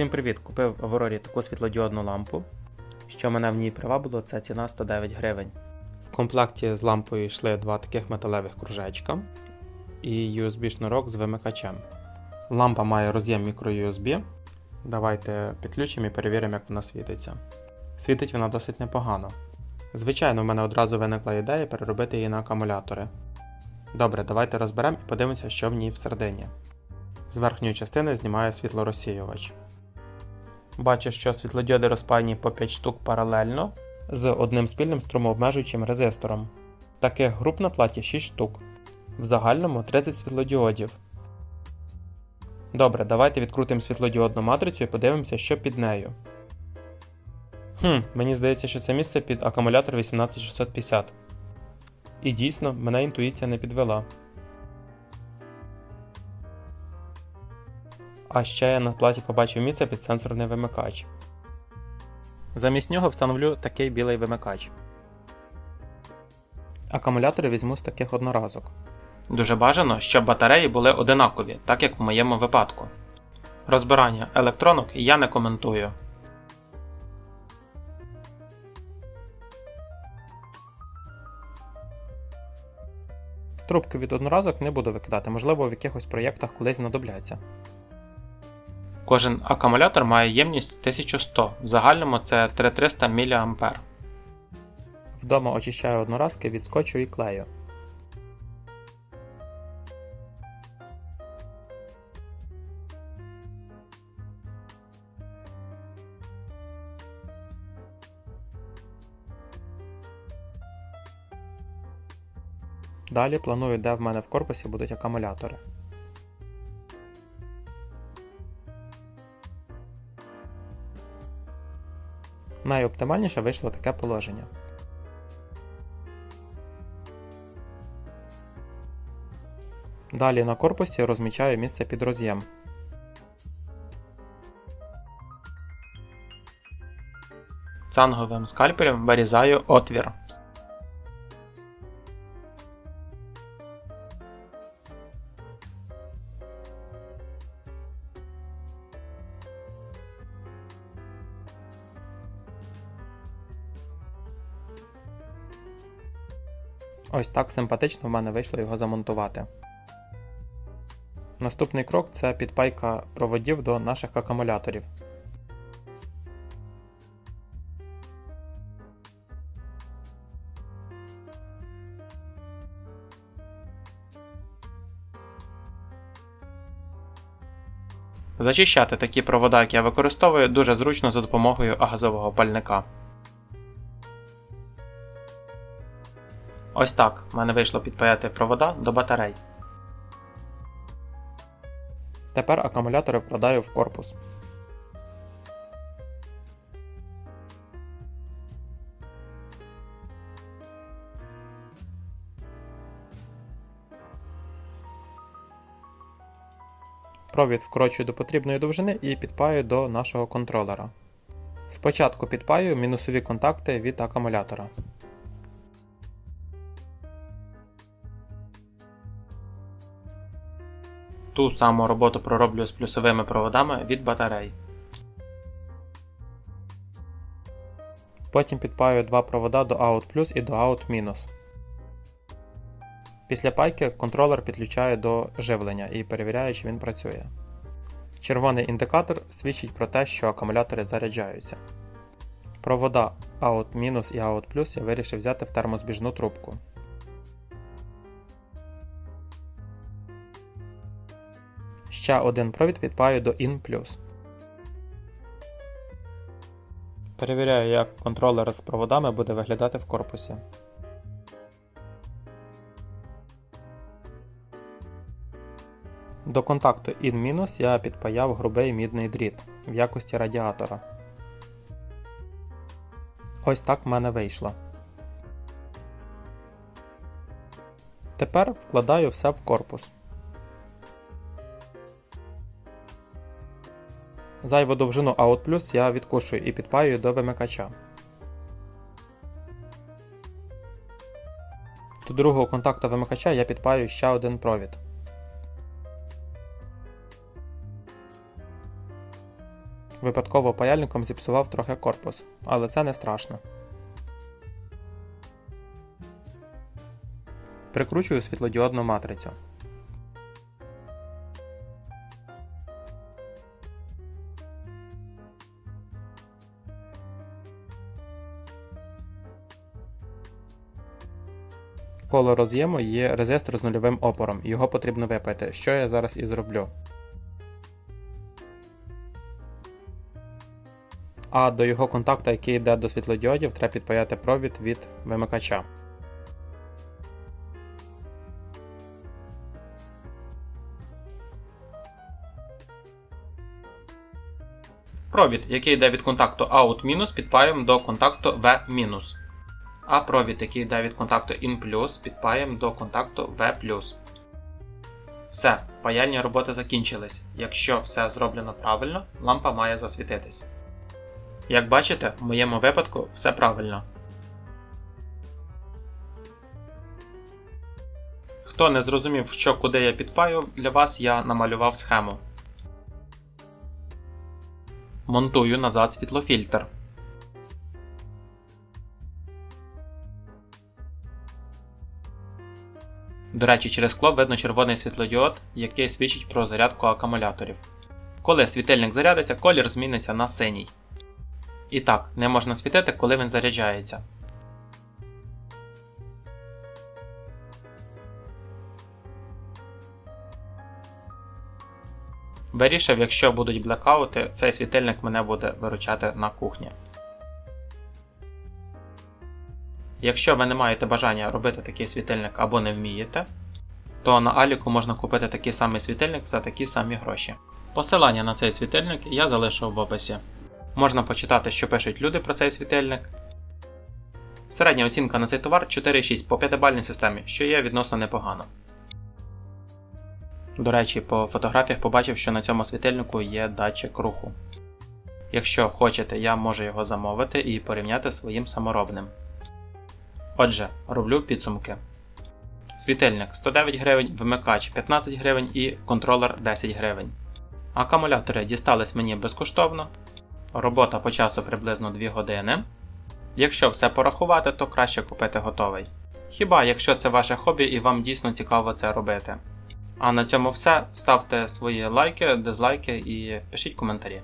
Всім привіт! Купив в Аврорі таку світлодіодну лампу. Що мене в ній привабило, це ціна 109 гривень. В комплекті з лампою йшли два таких металевих кружечка і USB шнурок з вимикачем. Лампа має роз'єм microUSB. Давайте підключимо і перевіримо, як вона світиться. Світить вона досить непогано. Звичайно, в мене одразу виникла ідея переробити її на акумулятори. Добре, давайте розберемо і подивимося, що в ній всередині. З верхньої частини знімаю світлорозсіювач. Бачу, що світлодіоди розпаяні по 5 штук паралельно з одним спільним струмообмежуючим резистором. Таких груп на платі 6 штук. В загальному 30 світлодіодів. Добре, давайте відкрутимо світлодіодну матрицю і подивимося, що під нею. Хм, мені здається, що це місце під акумулятор 18650. І дійсно, мене інтуїція не підвела. А ще я на платі побачив місце під сенсорний вимикач. Замість нього встановлю такий білий вимикач. Акумулятори візьму з таких одноразок. Дуже бажано, щоб батареї були одинакові, так як в моєму випадку. Розбирання електронок я не коментую. Трубки від одноразок не буду викидати, можливо, в якихось проєктах колись знадобляться. Кожен акумулятор має ємність 1100, в загальному це 3300 мА. Вдома очищаю одноразки від скотчу і клею. Далі планую, де в мене в корпусі будуть акумулятори. Найоптимальніше вийшло таке положення. Далі на корпусі розмічаю місце під роз'єм. Цанговим скальпелем вирізаю отвір. Ось так симпатично в мене вийшло його замонтувати. Наступний крок це підпайка проводів до наших акумуляторів. Зачищати такі провода, як я використовую, дуже зручно за допомогою газового пальника. Ось так в мене вийшло підпаяти провода до батарей. Тепер акумулятори вкладаю в корпус. Провід вкорочую до потрібної довжини і підпаю до нашого контролера. Спочатку підпаю мінусові контакти від акумулятора. Ту саму роботу пророблю з плюсовими проводами від батарей. Потім підпаю два провода до Out і до Out-. Після пайки контролер підключаю до живлення і перевіряю, чи він працює. Червоний індикатор свідчить про те, що акумулятори заряджаються. Провода Out- і Out я вирішив взяти в термозбіжну трубку. Ще один провід підпаю до IN+. Перевіряю, як контролер з проводами буде виглядати в корпусі. До контакту IN- я підпаяв грубий мідний дріт в якості радіатора. Ось так в мене вийшло. Тепер вкладаю все в корпус. Зайву довжину Out я відкушую і підпаюю до вимикача. До другого контакту вимикача я підпаю ще один провід. Випадково паяльником зіпсував трохи корпус, але це не страшно. Прикручую світлодіодну матрицю. Коло роз'єму є резистор з нульовим опором, його потрібно випаяти, що я зараз і зроблю. А до його контакту, який йде до світлодіодів, треба підпаяти провід від вимикача. Провід, який йде від контакту out- підпаємо до контакту V-. А провід, який йде від контакту in+, підпаємо до контакту V+. Все, паяльні роботи закінчились. Якщо все зроблено правильно, лампа має засвітитись. Як бачите, в моєму випадку все правильно. Хто не зрозумів, що куди я підпаю, для вас я намалював схему. Монтую назад світлофільтр. До речі, через скло видно червоний світлодіод, який свідчить про зарядку акумуляторів. Коли світильник зарядиться, колір зміниться на синій. І так, не можна світити, коли він заряджається. Вирішив, якщо будуть блекаути, цей світильник мене буде виручати на кухні. Якщо ви не маєте бажання робити такий світильник або не вмієте, то на Аліку можна купити такий самий світильник за такі самі гроші. Посилання на цей світильник я залишу в описі. Можна почитати, що пишуть люди про цей світильник. Середня оцінка на цей товар 4,6 по 5-бальній системі, що є відносно непогано. До речі, по фотографіях побачив, що на цьому світильнику є датчик руху. Якщо хочете, я можу його замовити і порівняти своїм саморобним. Отже, роблю підсумки. Світильник 109 гривень, вимикач 15 гривень і контролер 10 гривень. Акумулятори дістались мені безкоштовно. Робота по часу приблизно 2 години. Якщо все порахувати, то краще купити готовий. Хіба якщо це ваше хобі і вам дійсно цікаво це робити. А на цьому все. Ставте свої лайки, дизлайки і пишіть коментарі.